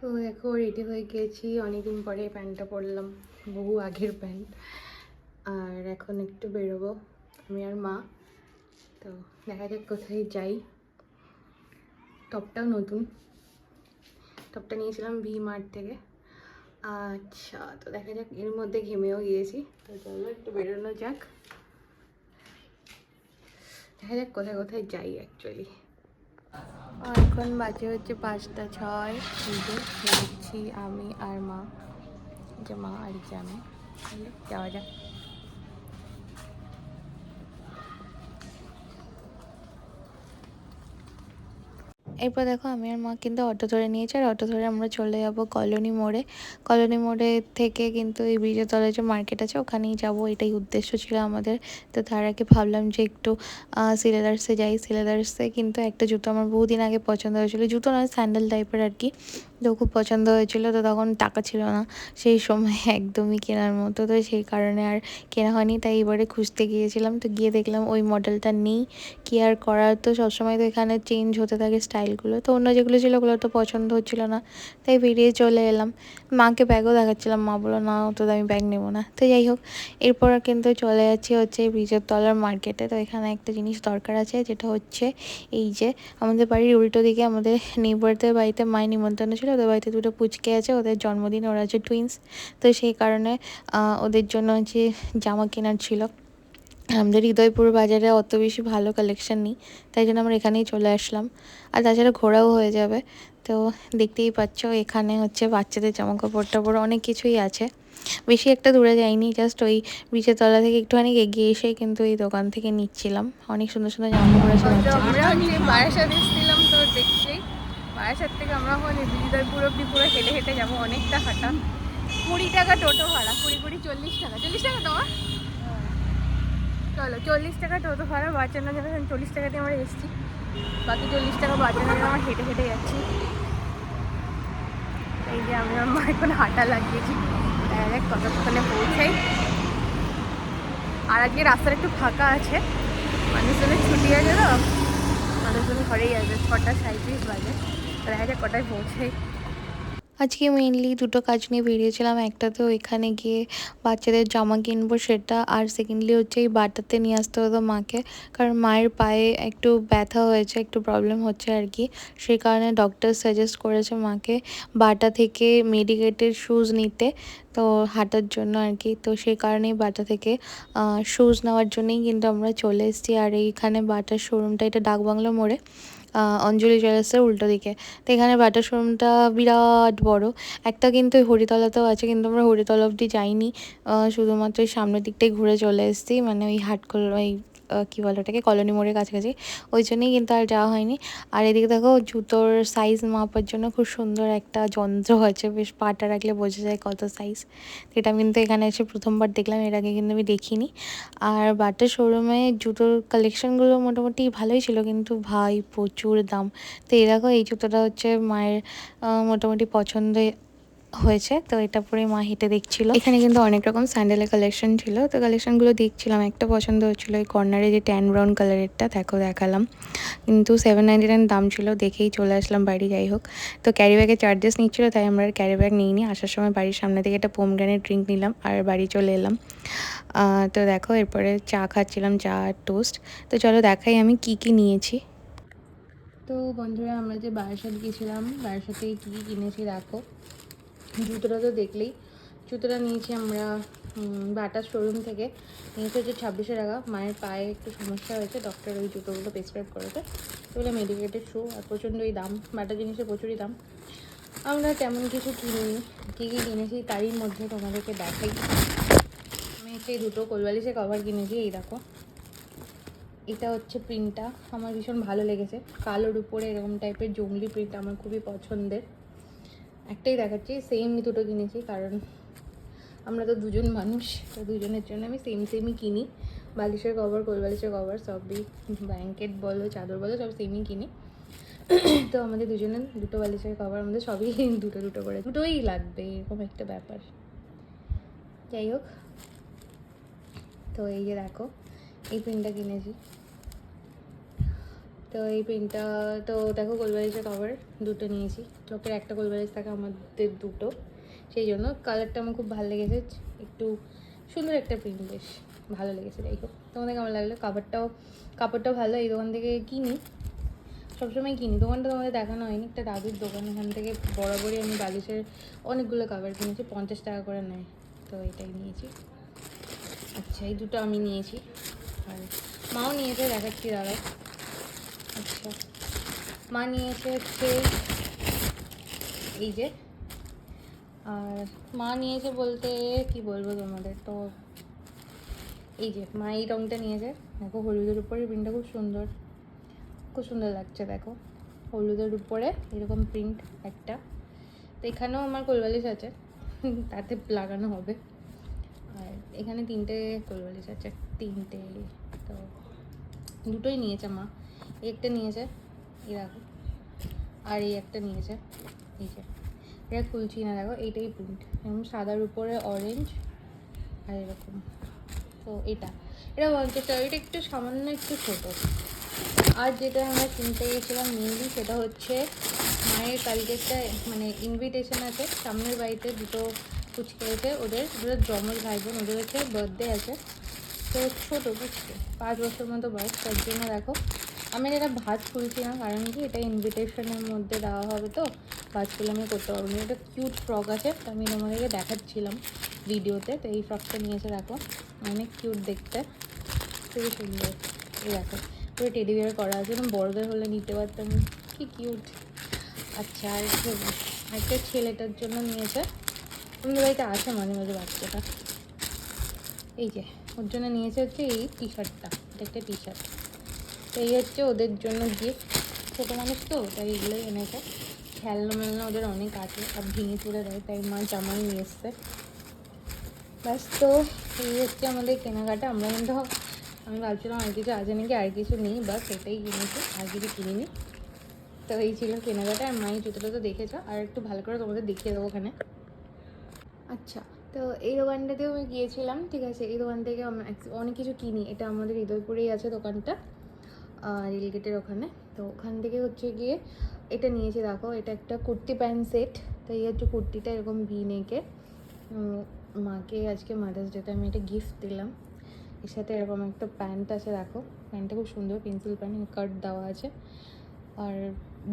তো দেখো রেডি হয়ে গিয়েছি অনেকদিন পরে প্যান্টটা পরলাম, বহু আগের প্যান্ট। আর এখন একটু বেরোবো, আমি আর মা। তো দেখা যাক কোথায় যাই। টপটাও নতুন। টপটা নিয়েছিলাম ভি মার্ট থেকে। আচ্ছা তো দেখা যাক, এর মধ্যে ঘেমেও গিয়েছি। তো চলো, একটু বেরোনো যাক। দেখা যাক কোথায় কোথায় যাই অ্যাকচুয়ালি এখন বাজে হচ্ছে পাঁচটা ছয়। পুজো যে আমি আর মা। যে মা আর যে আমি যাওয়া যাক। এরপর দেখো আমি আর মা কিন্তু অটো ধরে নিয়েছি, আর অটো ধরে আমরা চলে যাব কলোনি মোড়ে। কলোনি মোড়ে থেকে কিন্তু এই ব্রিজের তলে যে মার্কেট আছে, ওখানেই যাব। এটাই উদ্দেশ্য ছিল আমাদের। তো তার আগে ভাবলাম যে একটু সিলেদার্সে যাই। সিলেদার্সে কিন্তু একটা জুতো আমার বহুদিন আগে পছন্দ হয়েছিল। জুতো নয় স্যান্ডেল টাইপের আর কি। তো খুব পছন্দ হয়েছিল, তো তখন টাকা ছিল না। সেই সময় একদমই কেনার মতো, তো সেই কারণে আর কেনা হয়নি। তাই এবারে খুঁজতে গিয়েছিলাম, তো গিয়ে দেখলাম ওই মডেলটা নেই। কি আর করার? তো সবসময় তো এখানে চেঞ্জ হতে থাকে স্টাইলগুলো তো অন্য যেগুলো ছিল ওগুলো তো পছন্দ হচ্ছিল না। তাই বেরিয়ে চলে এলাম। মাকে ব্যাগও দেখাচ্ছিলাম, মা বলো না তো আমি ব্যাগ নেব না। তো যাই হোক, এরপর কিন্তু চলে যাচ্ছি হচ্ছে ব্রিজের তলার মার্কেটে তো এখানে একটা জিনিস দরকার আছে, যেটা হচ্ছে এই যে, আমাদের বাড়ির উল্টো দিকে আমাদের নেইবারদের বাড়িতে মায়ের নিমন্ত্রণ ছিল। ওদের বাড়িতে দুটো পুচকে আছে, ওদের জন্মদিন ওরা হচ্ছে টুইন্স তো সেই কারণে ওদের জন্য হচ্ছে জামা কেনার ছিল। আমাদের হৃদয়পুর বাজারে অত বেশি ভালো কালেকশন নেই, তাই জন্য আমরা এখানেই চলে আসলাম। আর তাছাড়া ঘোরাও হয়ে যাবে, তো দেখতেই পাচ্ছ, এখানে হচ্ছে বাচ্চাদের জামা কাপড় টাপড় অনেক কিছুই আছে। বেশি একটা দূরে যাইনি জাস্ট ওই বিচের তলা থেকে একটুখানি এগিয়ে এসে কিন্তু এই দোকান থেকে নিচ্ছিলাম। অনেক সুন্দর সুন্দর জামা কাপড় আছে আমরা হচ্ছে বারাসাত এসেছিলাম তো দেখছি বারাসাত থেকে আমরা বিজয় পুরো অব্দি পুরো হেঁটে হেঁটে যাব অনেকটা হাঁটা। কুড়ি টাকা টোটো ভাড়া, কুড়ি কুড়ি চল্লিশ টাকা। চল্লিশ টাকা তোমার? চলো, চল্লিশ টাকা টোটো ভাড়া বাচ্চানো যাবে চল্লিশ টাকাতে আমরা এসেছি। বাকি চল্লিশ টাকা বাচ্চানো যাবে, আমরা হেঁটে হেঁটে যাচ্ছি। এই যে আমি আমার এখন হাঁটা লাগিয়েছি। কতক্ষণে পৌঁছাই। আর আজকে রাস্তাটা একটু ফাঁকা আছে। মানুষজনের ছুটি আছে তো। মানুষজন ঘরেই আছে, ছটা সাঁত্রিশ বাজে। আজকে মেইনলি দুটো কাজ নিয়ে বেরিয়েছিলাম। একটা তো এখানে গিয়ে বাচ্চাদের জামা কিনবো সেটা, আর সেকেন্ডলি হচ্ছে এই বাটাতে নিয়ে আসতে হতো মাকে। কারণ মায়ের পায়ে একটু ব্যথা হয়েছে, একটু প্রবলেম হচ্ছে আর কি। সেই কারণে ডক্টর সাজেস্ট করেছে মাকে বাটা থেকে মেডিকেটেড শ্যুজ নিতে, তো হাঁটার জন্য আর কি। তো সেই কারণেই বাটা থেকে শ্যুজ নেওয়ার জন্যই কিন্তু আমরা চলে এসেছি। আর এইখানে বাটার শোরুমটা এটা ডাকবাংলো মোড়ে। অঞ্জলি জুয়েলার্সের উল্টো দিকে। তো এখানে বাটার শোরুমটা বিরাট বড়। একটা কিন্তু হরিতলাতেও আছে, কিন্তু আমরা হরিতলা অবধি যাইনি। শুধুমাত্র সামনের দিকটাই ঘুরে চলে এসেছি মানে ওই হাটকল ওই কী বলে ওটাকে, কলোনি মোড়ের কাছাকাছি। ওই জন্যই কিন্তু আর যাওয়া হয়নি। আর এদিকে দেখো, জুতোর সাইজ মাপার জন্য খুব সুন্দর একটা যন্ত্র আছে। বেশ পাটা রাখলে বোঝা যায় কত সাইজ এটা কিন্তু এখানে এসে প্রথমবার দেখলাম, এর আগে কিন্তু আমি দেখিনি। আর বাটার শোরুমে জুতোর কালেকশানগুলো মোটামুটি ভালোই ছিল, কিন্তু ভাই প্রচুর দাম। তো দেখো, এই জুতোটা হচ্ছে মায়ের মোটামুটি পছন্দ হয়েছে তো এটা পরে মা হেঁটে দেখছিল। এখানে কিন্তু অনেক রকম স্যান্ডেলের কালেকশন ছিল। তো কালেকশনগুলো দেখছিলাম একটা পছন্দ হচ্ছিল ওই কর্নারে যে ট্যান ব্রাউন কালারেরটা দেখো দেখালাম। কিন্তু সেভেন নাইনটি নাইন দাম ছিল দেখেই চলে আসলাম বাড়ি যাই হোক। তো ক্যারি ব্যাগে চার্জেস নিচ্ছিল তাই আমরা আর ক্যারি ব্যাগ নিইনি। আসার সময় বাড়ির সামনে থেকে একটা পোমগ্রানের ড্রিঙ্ক নিলাম আর বাড়ি চলে এলাম। তো দেখো এরপরে চা খাচ্ছিলাম চা আর টোস্ট তো চলো দেখাই আমি কি কি নিয়েছি। তো বন্ধুরা আমরা যে বারাসাত গেছিলাম বারাসাতে কী কী কিনেছি দেখো। জুতোটা তো দেখলেই। জুতোটা নিয়েছি আমরা বাটার শোরুম থেকে। নিয়েছি হচ্ছে ছাব্বিশশো টাকা। মায়ের পায়ে একটু সমস্যা হয়েছে ডক্টর ওই জুতোগুলো প্রেসক্রাইব করেছে। এগুলো মেডিকেটেড শু আর প্রচণ্ডই দাম। বাটা জিনিসের প্রচুরই দাম। আমরা তেমন কিছু কিনিনি। কী কী কিনেছি তারই মধ্যে তোমাদেরকে দেখাই। আমি সেই দুটো কোলবালিশের কভার কিনেছি, এই দেখো। এটা হচ্ছে প্রিন্টটা আমার ভীষণ ভালো লেগেছে। কালোর উপরে এরকম টাইপের জঙ্গলি প্রিন্ট আমার খুবই পছন্দের। একটাই দেখাচ্ছি সেম দুটো কিনেছি, কারণ আমরা তো দুজন মানুষ, তো দুজনের জন্য আমি সেম সেমই কিনি। বালিশের কভার কোল বালিশের কভার সবই ব্ল্যাঙ্কেট বলো, চাদর বলো, সব সেমই কিনি। তো আমাদের দুজনের দুটো বালিশের কভার আমাদের সবই দুটো দুটো করে, দুটোই লাগবে, এরকম একটা ব্যাপার। যাই হোক, তো এই যে দেখো, এই প্রিন্টটা কিনেছি। তো এই প্রিন্টটা তো দেখো গোলবালিশের কভার দুটো নিয়েছি। চোখের একটা গোলবালিশ থাকে আমাদের দুটো। সেই জন্য কালারটা আমার খুব ভালো লেগেছে। একটু সুন্দর একটা প্রিন্ট বেশ ভালো লেগেছে যাই হোক তোমাদের কেমন লাগল? কাপড়টাও কাপড়টাও ভালো, এই দোকান থেকে কিনি। সবসময় কিনি। দোকানটা তোমাদের দেখানো হয়নি। একটা দাদুর দোকান, এখান থেকে বরাবরই আমি বালিশের অনেকগুলো কাভার কিনেছি। পঞ্চাশ টাকা করে নেয়। তো এটাই নিয়েছি। আচ্ছা এই দুটো আমি নিয়েছি। আর মাও নিয়েছে, দেখাচ্ছি দাঁড়াও আচ্ছা। মা নিয়েছে হচ্ছে এই যে। আর মা নিয়েছে বলতে কি বলব তোমাদের তো? এই যে, মা এই রঙটা নিয়েছে। দেখো, হলুদের উপরে প্রিন্টটা খুব সুন্দর। খুব সুন্দর লাগছে, দেখো। হলুদের উপরে এরকম প্রিন্ট একটা। তো এখানেও আমার কোলবালিশ আছে। তাতে লাগানো হবে। আর এখানে তিনটে কোলবালিশ আছে। তিনটে তো দুটোই নিয়েছে মা। একটা নিয়েছে, এই দেখো। আর এই একটা নিয়েছে, এই যে। এটা খুলছি না, দেখো, এইটাই প্রিন্ট এরকম সাদার উপরে অরেঞ্জ আর এরকম। তো এটা। এটা পঞ্চাশ টাকা এটা একটু সামান্য একটু ছোটো। আর যেটা আমরা কিনতে গেছিলাম মেনলি সেটা হচ্ছে মায়ের কালকেরটা মানে ইনভিটেশন আছে। সামনের বাড়িতে দুটো ফুচকে আছে ওদের। ওদের জমজ ভাই বোন ওদের হচ্ছে বার্থডে আছে। তো ছোটো বুঝতে পাঁচ বছর মতো বয়স, তার জন্য দেখো। আমি এটা ভাজ খুলছি না কারণ কি এটা ইনভিটেশনের মধ্যে দেওয়া হবে তো, ভাজগুলো আমি করতে পারব না। এটা কিউট ফ্রক আছে, তো আমি তোমাদেরকে দেখাচ্ছিলাম ভিডিওতে তো এই ফ্রকটা নিয়েছে দেখো। অনেক কিউট দেখতে। খুবই সুন্দর। এই দেখো, পুরো টেডি বিয়ার করা আছে। এরকম বড়দের হলে নিতে পারতাম। কি কিউট আচ্ছা আর একটা ছেলেটার জন্য নিয়েছে। আমাদের বাড়িতে আছে মাঝে মাঝে বাচ্চাটা। এই যে, ওর জন্য নিয়েছে হচ্ছে এই টি শার্টটা এটা একটা টি শার্ট তো এই হচ্ছে ওদের জন্য গিফট ছোটো মানুষ তো, তাই এগুলোই এনেছে। খেলনা মেলনা ওদের অনেক আছে আর ভেঙে চুড়ে দেয়, তাই মা জামাই নিয়ে এসছে। ব্যাস তো, এই হচ্ছে আমাদের কেনাকাটা, আমরা কিন্তু, আমি ভাবছিলাম আর কিছু আছে নাকি, আর কিছু নেই বাস এটাই কিনেছি, আর কিছু কিনিনি। তো এই ছিল কেনাকাটা, আর মাই জুতোটা তো দেখেছ, আর একটু ভালো করে তোমাদের দেখিয়ে দেবো ওখানে। আচ্ছা তো এই দোকানটাতেও আমি গিয়েছিলাম, ঠিক আছে, এই দোকান থেকে অনেক কিছু কিনি, এটা আমাদের হৃদয়পুরেই আছে দোকানটা। রেলগেটের ওখানে। তো ওখান থেকে হচ্ছে গিয়ে এটা নিয়েছি, দেখো, এটা একটা কুর্তি প্যান্ট সেট। তো এই হচ্ছে কুর্তিটা এরকম ভি নেকে মাকে আজকে মাদার্স ডেতে আমি এটা গিফট দিলাম। এর সাথে এরকম একটা প্যান্ট আছে, দেখো। প্যান্টটা খুব সুন্দর পেন্সিল প্যান্ট কাট দেওয়া আছে। আর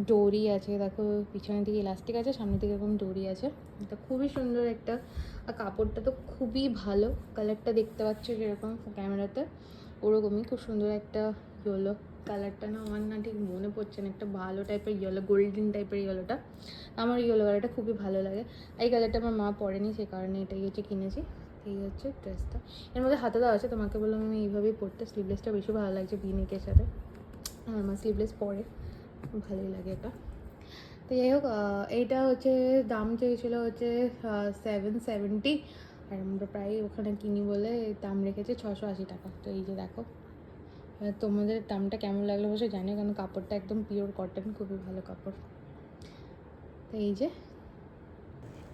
ডোরি আছে, দেখো, পিছনের দিকে ইলাস্টিক আছে, সামনের দিকে এরকম ডোরি আছে। এটা খুবই সুন্দর একটা, আর কাপড়টা তো খুবই ভালো। কালারটা দেখতে পাচ্ছ যেরকম ক্যামেরাতে ওরকমই, খুব সুন্দর একটা ইয়েলো কালারটা না আমার না ঠিক মনে পড়ছে না। একটা ভালো টাইপের ইয়েলো গোল্ডেন টাইপের ইয়েলোটা আমার ইয়েলো কালারটা খুবই ভালো লাগে। এই কালারটা আমার মা পরেনি, সে কারণে এটাই হচ্ছে কিনেছি। এই হচ্ছে ড্রেসটা এর মধ্যে হাতে দেওয়া আছে, তোমাকে বললাম আমি এইভাবেই পরতে। স্লিভলেসটা বেশি ভালো লাগছে ভিনেকের সাথে। আমার স্লিভলেস পরে। ভালোই লাগে এটা। তো যাই হোক এইটা হচ্ছে দাম চেয়েছিল হচ্ছে সেভেন সেভেন্টি আর আমরা প্রায় ওখানে কিনি বলে দাম রেখেছে ছশো আশি টাকা। তো এই যে দেখো। তোমাদের দামটা কেমন লাগল অবশ্যই জানিও, কারণ কাপড়টা একদম পিওর কটন খুবই ভালো কাপড়। তো এই যে।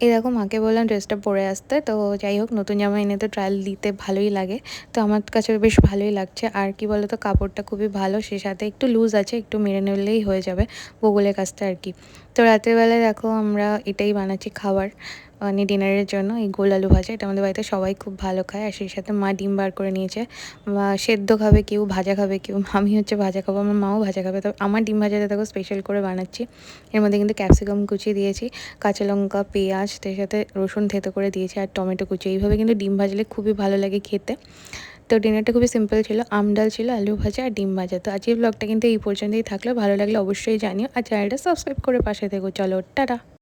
এই দেখো, মাকে বললাম ড্রেসটা পরে আসতে, তো যাই হোক, নতুন জামা এনে তো ট্রায়াল দিতে ভালোই লাগে। তো আমার কাছে বেশ ভালোই লাগছে। আর কি বলো তো কাপড়টা খুবই ভালো, সে সাথে একটু লুজ আছে, একটু মেরে নিলেই হয়ে যাবে গুগলের কাছটা আর কি। তো রাতের বেলায় দেখো, আমরা এটাই বানাচ্ছি খাবার। মানে ডিনারের জন্য এই গোল আলু ভাজা, এটা আমাদের বাড়িতে সবাই খুব ভালো খায়। আর সেই সাথে মা ডিম বার করে নিয়েছে। সেদ্ধ খাবে কেউ, ভাজা খাবে কেউ, আমি হচ্ছে ভাজা খাব, আমার মাও ভাজা খাবে। তো আমার ডিম ভাজাটা দেখো স্পেশাল করে বানাচ্ছি। এর মধ্যে কিন্তু ক্যাপসিকাম কুচি দিয়েছি, কাঁচা লঙ্কা, পেঁয়াজ, তার সাথে রসুন থেতো করে দিয়েছি, আর টমেটো কুচি। এইভাবে কিন্তু ডিম ভাজলে খুবই ভালো লাগে খেতে। তো ডিনারটা খুবই সিম্পল ছিল, আম ডাল ছিল, আলু ভাজা, আর ডিম ভাজা। তো আজকের ব্লগটা কিন্তু এই পর্যন্তই থাকল। ভালো লাগলে অবশ্যই জানিও, আর চ্যানেলটা সাবস্ক্রাইব করে পাশে থেকো। চলো, টাটা!